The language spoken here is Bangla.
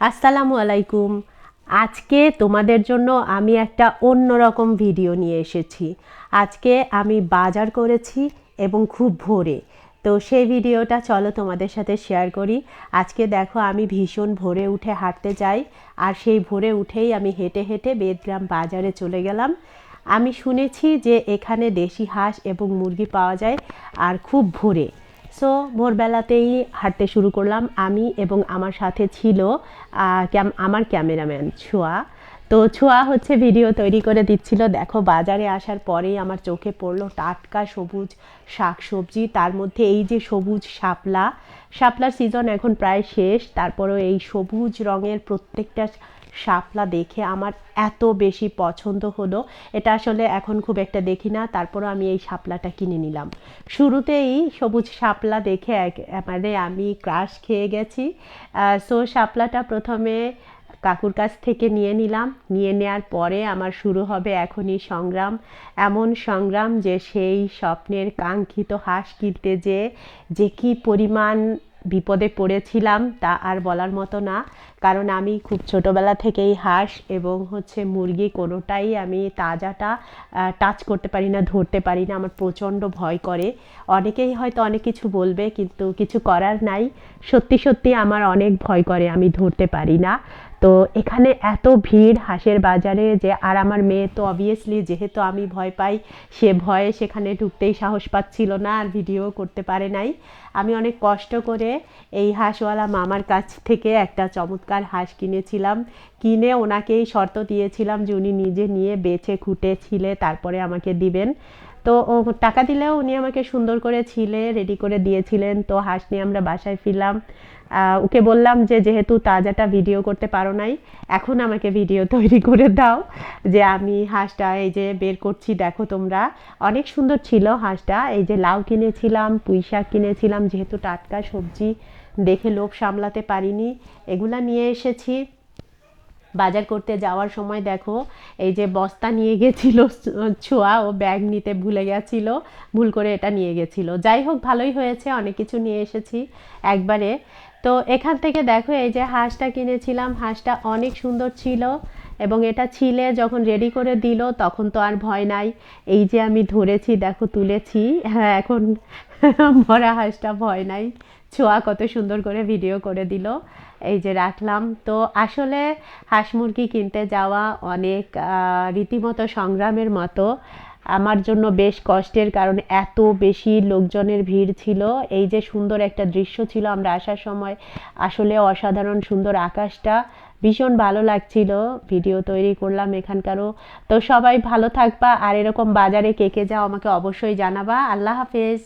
আসসালামু আলাইকুম। আজকে তোমাদের জন্য আমি একটা অন্যরকম ভিডিও নিয়ে এসেছি। আজকে আমি বাজার করেছি এবং খুব ভোরে। তো সেই ভিডিওটা চলো তোমাদের সাথে শেয়ার করি। আজকে দেখো আমি ভীষণ ভোরে উঠে হাঁটতে যাই আর সেই ভোরে উঠেই আমি হেঁটে হেঁটে বেদগ্রাম বাজারে চলে গেলাম। আমি শুনেছি যে এখানে দেশি হাঁস এবং মুরগি পাওয়া যায় আর খুব ভোরে। সো ভোরবেলাতেই হাঁটতে শুরু করলাম আমি এবং আমার সাথে ছিল আমার ক্যামেরাম্যান ছোঁয়া। তো ছোঁয়া হচ্ছে ভিডিও তৈরি করে দিচ্ছিল, দেখো বাজারে আসার পরেই আমার চোখে পড়ল টাটকা সবুজ শাক সবজি তার মধ্যে এই যে সবুজ শাপলা, শাপলার সিজন এখন প্রায় শেষ, তারপরেও এই সবুজ রঙের প্রত্যেকটা শাপলা দেখে আমার এত বেশি পছন্দ হলো। এটা আসলে এখন খুব একটা দেখি না, তারপরও আমি এই শাপলাটা কিনে নিলাম। শুরুতেই সবুজ শাপলা দেখে মানে আমি ক্রাশ খেয়ে গেছি। সো শাপলাটা প্রথমে কাকুর কাছ থেকে নিয়ে নিলাম। নিয়ে নেওয়ার পরে আমার শুরু হবে এখনই সংগ্রাম। এমন সংগ্রাম যে সেই স্বপ্নের কাঙ্ক্ষিত হাঁস কিনতে যে যে কি পরিমাণ বিপদে পড়েছিলাম তা আর বলার মতো না। কারণ আমি খুব ছোটোবেলা থেকেই হাঁস এবং হচ্ছে মুরগি কোনোটাই আমি তাজাটা টাচ করতে পারি না, ধরতে পারি না। আমার প্রচণ্ড ভয় করে। অনেকেই হয়তো অনেক কিছু বলবে কিন্তু কিছু করার নাই। সত্যি সত্যি আমার অনেক ভয় করে আমি ধরতে পারি না। তো এখানে এত ভিড় হাঁসের বাজারে যে, আর আমার মেয়ে তো অবভিয়াসলি যেহেতু আমি ভয় পাই, সে ভয়ে সেখানে ঢুকতেই সাহস পাচ্ছিল না আর ভিডিও করতে পারে নাই। আমি অনেক কষ্ট করে এই হাঁসওয়ালা মামার কাছ থেকে একটা চমৎকার হাঁস কিনেছিলাম। কিনে ওনাকেই শর্ত দিয়েছিলাম যে, উনি নিজে নিয়ে বেছে খুঁটে ছিলে তারপরে আমাকে দিবেন। তো ও টাকা দিলেও উনি আমাকে সুন্দর করে ছিলে রেডি করে দিয়েছিলেন। তো হাঁস নিয়ে আমরা বাসায় ফিরলাম। ওকে বললাম যে, যেহেতু তাজাটা ভিডিও করতে পারো নাই, এখন আমাকে ভিডিও তৈরি করে দাও যে, আমি হাঁসটা এই যে বের করছি, দেখো তোমরা। অনেক সুন্দর ছিল হাঁসটা। এই যে লাউ কিনেছিলাম, পুঁই শাক কিনেছিলাম, যেহেতু টাটকা সবজি, দেখে লোভ সামলাতে পারিনি। এগুলা নিয়ে এসেছি। বাজার করতে যাওয়ার সময় দেখো, এই যে বস্তা নিয়ে গেছিল, ছোঁয়া, ও ব্যাগ নিতে ভুলে গেছিল, ভুল করে এটা নিয়ে গেছিল। যাই হোক, ভালোই হয়েছে, অনেক কিছু নিয়ে এসেছি একবারে। তো এখান থেকে দেখো, এই যে হাঁসটা কিনেছিলাম, হাঁসটা অনেক সুন্দর ছিল। এবং এটা ছিলে যখন রেডি করে দিল, তখন তো আর ভয় নাই। এই যে আমি ধরেছি, দেখো তুলেছি। হ্যাঁ এখন মরা হাঁসটা ভয় নাই। ছোঁয়া কত সুন্দর করে ভিডিও করে দিল। এই যে রাখলাম। তো আসলে হাঁস মুরগি কিনতে যাওয়া অনেক রীতিমতো সংগ্রামের মতো। আমার জন্য বেশ কষ্টের কারণ এত বেশি লোকজনের ভিড় ছিল। এই যে সুন্দর একটা দৃশ্য ছিল আমরা আসার সময়, আসলে অসাধারণ সুন্দর আকাশটা ভীষণ ভালো লাগছিল। ভিডিও তৈরি করলাম এখানকারও। তো সবাই ভালো থাকবা, আর এরকম বাজারে কে কে যাও আমাকে অবশ্যই জানাবা। আল্লাহ হাফেজ।